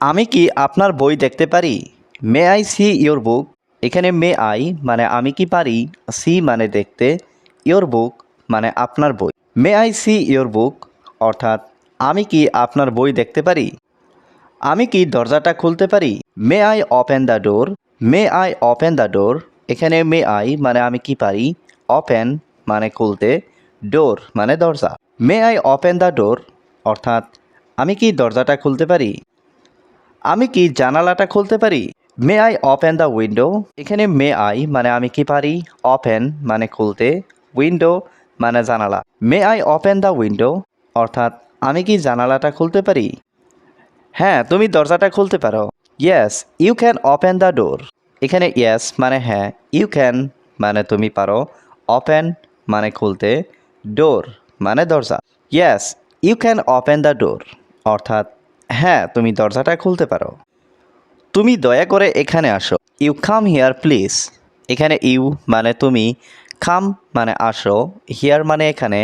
আমি কি আপনার বই দেখতে পারি? May I see your book. এখানে মে আই মানে আমি কি পারি? সি মানে দেখতে। ইয়োর বুক মানে আপনার বই। May I see your book অর্থাৎ আমি কি আপনার বই দেখতে পারি? আমি কি দরজাটা খুলতে পারি? May I open the door. May I open the door. এখানে মে আই মানে আমি কি পারি? ওপেন মানে খুলতে। ডোর মানে দরজা। May I open the door অর্থাৎ আমি কি দরজাটা খুলতে পারি? আমি কি জানালাটা খুলতে পারি? May I open the window এখানে মে আই মানে আমি কি পারি? ওপেন মানে খুলতে। উইন্ডো মানে জানালা। May I open the window অর্থাৎ আমি কি জানালাটা খুলতে পারি? হ্যাঁ তুমি দরজাটা খুলতে পারো। Yes you can open the door এখানে ইয়েস মানে হ্যাঁ ইউ ক্যান মানে তুমি পারো। ওপেন মানে খুলতে। ডোর মানে দরজা। Yes you can open the door অর্থাৎ হ্যাঁ তুমি দরজাটা খুলতে পারো। তুমি দয়া করে এখানে আসো। ইউ কাম হিয়ার প্লিজ এখানে ইউ মানে তুমি কাম মানে আসো হিয়ার মানে এখানে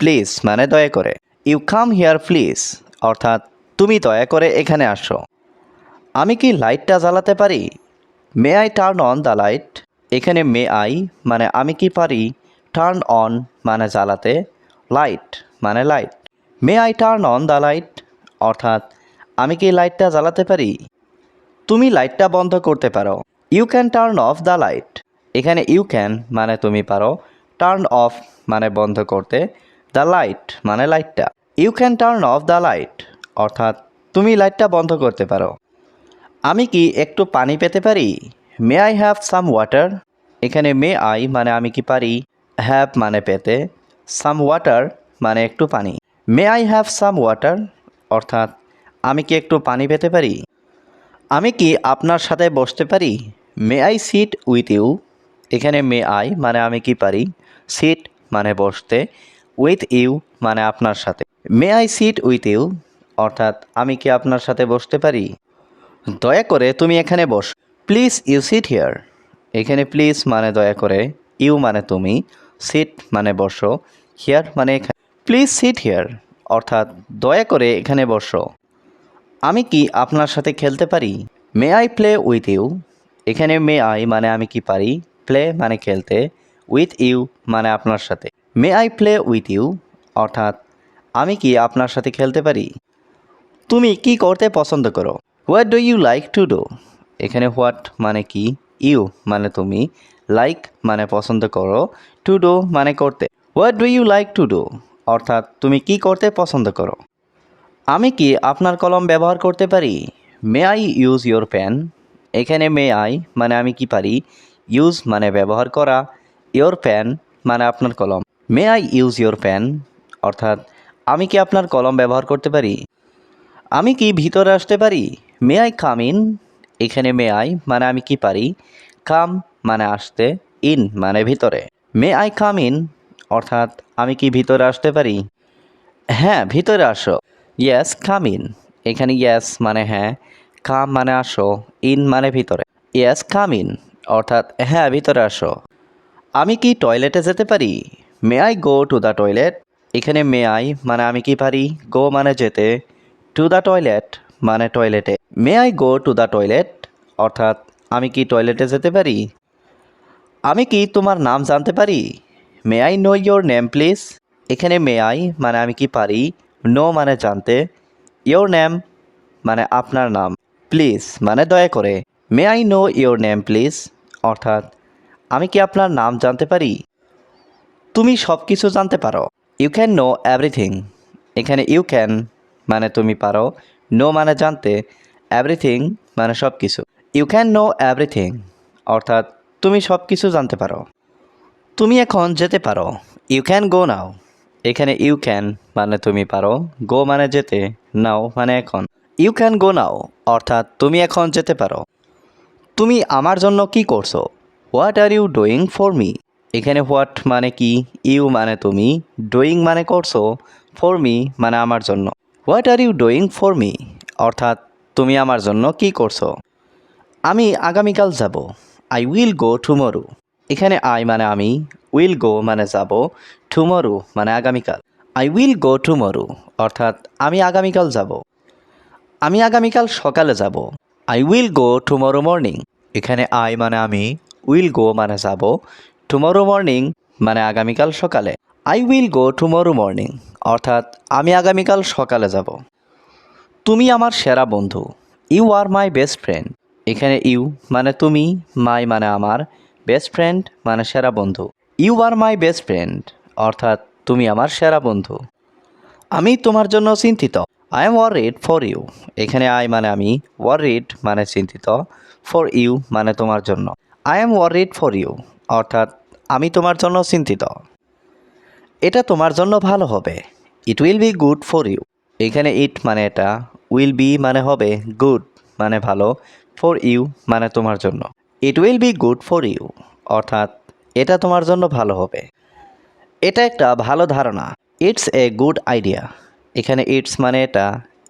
প্লিজ মানে দয়া করে। ইউ কাম হিয়ার প্লিজ অর্থাৎ, তুমি দয়া করে এখানে আসো। আমি কি লাইটটা জ্বালাতে পারি? May I turn on the light এখানে মে আই মানে আমি কি পারি? টার্ন অন মানে জ্বালাতে। লাইট মানে light may I turn on the light অর্থাৎ আমি কি লাইটটা জ্বালাতে পারি? তুমি লাইটটা বন্ধ করতে পারো। You can turn off the light এখানে ইউ ক্যান মানে তুমি পারো। টার্ন অফ মানে বন্ধ করতে। দ্য লাইট মানে লাইটটা you can turn off the light অর্থাৎ তুমি লাইটটা বন্ধ করতে পারো। আমি কি একটু পানি পেতে পারি? May I have some water এখানে মে আই মানে আমি কি পারি? হ্যাভ মানে পেতে। সাম ওয়াটার মানে একটু পানি। May I have some water অর্থাৎ আমি কি একটু পানি পেতে পারি? আমি কি আপনার সাথে বসতে পারি? May I sit with you এখানে মে আই মানে আমি কি পারি? সিট মানে বসতে। উইথ ইউ মানে আপনার সাথে। May I sit with you অর্থাৎ আমি কি আপনার সাথে বসতে পারি? দয়া করে তুমি এখানে বস। প্লিজ ইউ সিট হিয়ার এখানে প্লিজ মানে দয়া করে। ইউ মানে তুমি। সিট মানে বসো। হিয়ার মানে এখানে। প্লিজ সিট হিয়ার অর্থাৎ দয়া করে এখানে বসো। আমি কি আপনার সাথে খেলতে পারি? May I play with you এখানে মে আই মানে আমি কি পারি? প্লে মানে খেলতে। উইথ ইউ মানে আপনার সাথে। May I play with you অর্থাৎ, আমি কি আপনার সাথে খেলতে পারি? তুমি কি করতে পছন্দ করো? What do you like to do এখানে হোয়াট মানে কি? ইউ মানে তুমি। লাইক মানে পছন্দ করো। টু ডু মানে করতে। What do you like to do অর্থাৎ, তুমি কি করতে পছন্দ করো? আমি কি আপনার কলম ব্যবহার করতে পারি? May I use your pen এখানে মে আই মানে আমি কি পারি? ইউজ মানে ব্যবহার করা। ইয়োর পেন মানে আপনার কলম। May I use your pen অর্থাৎ, আমি কি আপনার কলম ব্যবহার করতে পারি? আমি কি ভিতরে আসতে পারি? মে আই কাম ইন এখানে মে আই মানে আমি কি পারি? কাম মানে আসতে ইন মানে ভিতরে। মে আই কাম ইন অর্থাৎ, আমি কি ভিতরে আসতে পারি? হ্যাঁ ভিতরে আসো। ইয়েস কাম ইন এখানে ইয়েস মানে হ্যাঁ কাম মানে আসো ইন মানে ভিতরে। ইয়েস কাম ইন অর্থাৎ হ্যাঁ ভিতরে আসো। আমি কি টয়লেটে যেতে পারি? May I go to the toilet এখানে মে আই মানে আমি কি পারি? গো মানে যেতে। টু দ্য টয়লেট মানে টয়লেটে may I go to the toilet অর্থাৎ আমি কি টয়লেটে যেতে পারি? আমি কি তোমার নাম জানতে পারি? May I know your name please এখানে মে আই মানে আমি কি পারি? নো মানে জানতে। ইয়োর নেম মানে আপনার নাম। প্লিজ মানে দয়া করে। May I know your name please অর্থাৎ, আমি কি আপনার নাম জানতে পারি? তুমি সব কিছু জানতে পারো। ইউ ক্যান নো এভরিথিং এখানে ইউ ক্যান মানে তুমি পারো। নো মানে জানতে। এভরিথিং মানে সব কিছু ইউ ক্যান নো এভরিথিং অর্থাৎ, তুমি সব কিছু জানতে পারো। তুমি এখন যেতে পারো। ইউ ক্যান গো নাও এখানে ইউ ক্যান মানে তুমি পারো গো মানে যেতে নাও মানে এখন। ইউ ক্যান গো নাও অর্থাৎ তুমি এখন যেতে পারো। তুমি আমার জন্য কি করছ? What are you doing for me এখানে হোয়াট মানে কি ইউ মানে তুমি ডুইং মানে করছ ফর মি মানে আমার জন্য। What are you doing for me অর্থাৎ তুমি আমার জন্য কি করছ? আমি আগামীকাল যাব। আই উইল গো টুমরো এখানে আই মানে আমি উইল গো মানে যাব টুমরো মানে আগামীকাল। আই উইল গো টুমরো অর্থাৎ আমি আগামীকাল যাব। আমি আগামীকাল সকালে যাব। I will go tomorrow morning এখানে আই মানে আমি উইল গো মানে যাব টুমরো মর্নিং মানে আগামীকাল সকালে। I will go tomorrow morning অর্থাৎ আমি আগামীকাল সকালে যাব। তুমি আমার সেরা বন্ধু you are my best friend এখানে ইউ মানে তুমি মাই মানে আমার বেস্ট ফ্রেন্ড মানে সেরা বন্ধু। You are my best friend, অর্থাৎ তুমি আমার সেরা বন্ধু। আমি তোমার জন্য চিন্তিত। I am worried for you. এখানে আই মানে আমি ওয়ারিড মানে চিন্তিত। ফর ইউ মানে তোমার জন্য। I am worried for you, অর্থাৎ আমি তোমার জন্য চিন্তিত। এটা তোমার জন্য ভালো হবে। It will be good for you. এখানে ইট মানে এটা, উইল বি মানে হবে গুড মানে ভালো। ফর ইউ মানে তোমার জন্য। It will be good for you অর্থাৎ, এটা তোমার জন্য ভালো হবে। এটা একটা ভালো ধারণা। ইটস এ গুড আইডিয়া এখানে ইটস মানে এটা,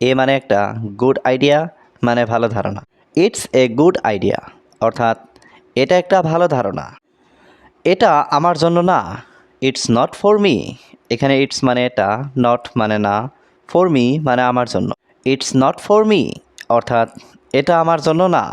এ মানে একটা গুড আইডিয়া মানে ভালো ধারণা। ইটস এ গুড আইডিয়া অর্থাৎ, এটা একটা ভালো ধারণা। এটা আমার জন্য না। ইটস নট ফর মি এখানে ইটস মানে এটা নট মানে না। ফর মি মানে আমার জন্য। ইটস নট ফর মি অর্থাৎ, এটা আমার জন্য না।